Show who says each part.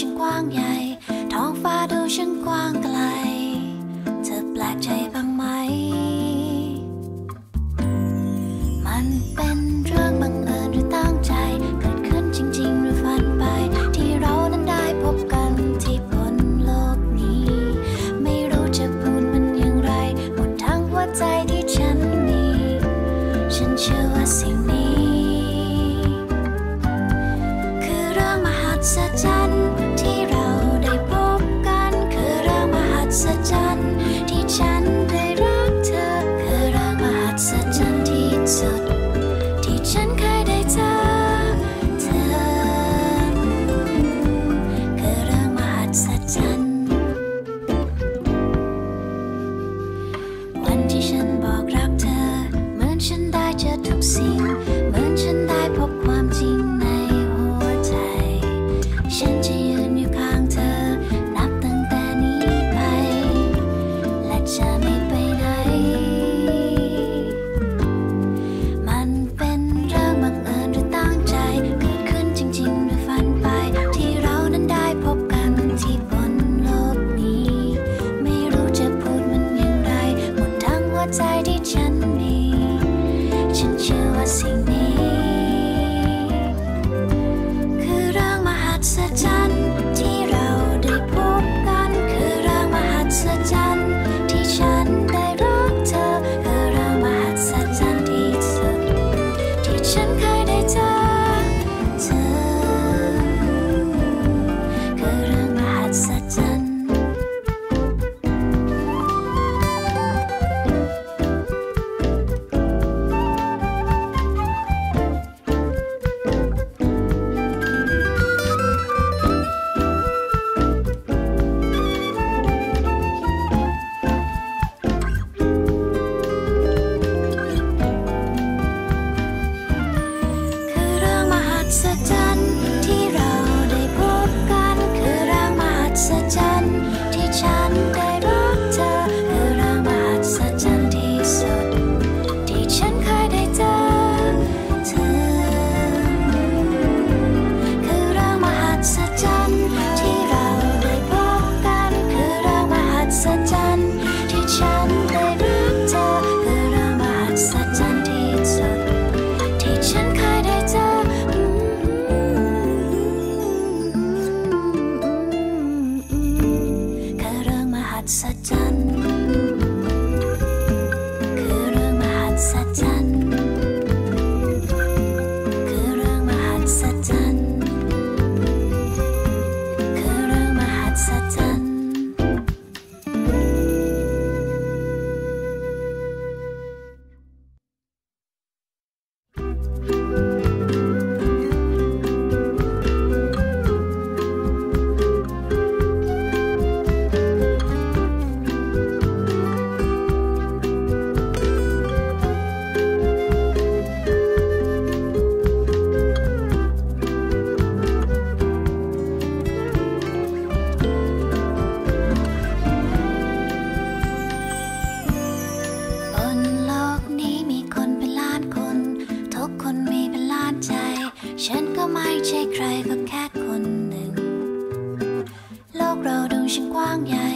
Speaker 1: ฉันกว้างใหญ่ ท้องฟ้าดูฉันกว้างไกล เธอแปลกใจบ้างไหม มันเป็นเรื่องบังเอิญหรืตั้งใจ เกิดขึ้นจริง ๆ หรืฝันไป ที่เราได้พบกันที่บนโลกนี้ ไม่รู้จะพูดมันอย่างไร หมดทั้งหัวใจที่ฉันมี ฉันเชื่อว่าสิ่งนี้ คือเรื่องมหัศจจ์ see. what's the saja. ใช่ใครก็แค่คนหนึ่ง โลกเราดูช่างกว้างใหญ่